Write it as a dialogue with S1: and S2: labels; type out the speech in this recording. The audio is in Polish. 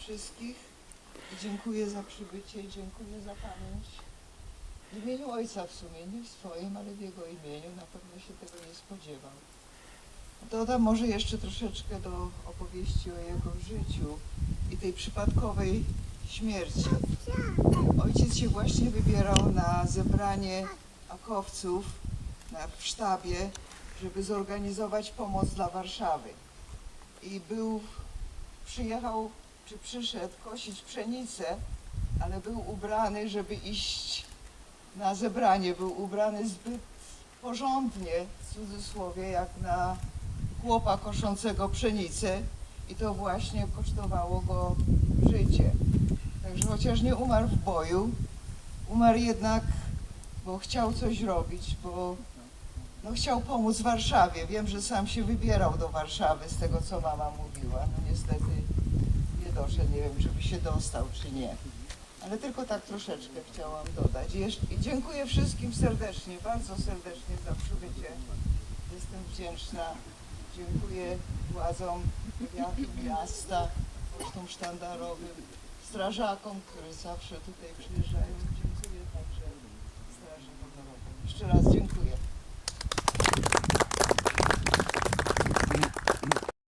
S1: wszystkich i dziękuję za przybycie, dziękuję za pamięć. W imieniu ojca w sumie, nie w swoim, ale w jego imieniu, na pewno się tego nie spodziewał. Dodam może jeszcze troszeczkę do opowieści o jego życiu i tej przypadkowej śmierci. Ojciec się właśnie wybierał na zebranie akowców na, w sztabie, żeby zorganizować pomoc dla Warszawy. I był, przyjechał, czy przyszedł kosić pszenicę, ale był ubrany, żeby iść na zebranie. Był ubrany zbyt porządnie, w cudzysłowie, jak na chłopa koszącego pszenicę i to właśnie kosztowało go życie. Także chociaż nie umarł w boju, umarł jednak, bo chciał coś robić, bo no, chciał pomóc Warszawie. Wiem, że sam się wybierał do Warszawy z tego, co mama mówiła. No niestety nie doszedł, nie wiem, czy by się dostał, czy nie. Ale tylko tak troszeczkę chciałam dodać. I, dziękuję wszystkim serdecznie, bardzo serdecznie za przybycie. Jestem wdzięczna. Dziękuję władzom miasta, pocztom sztandarowym, strażakom, które zawsze tutaj przyjeżdżają. Dziękuję także Straży Pożarowej. Jeszcze raz dziękuję.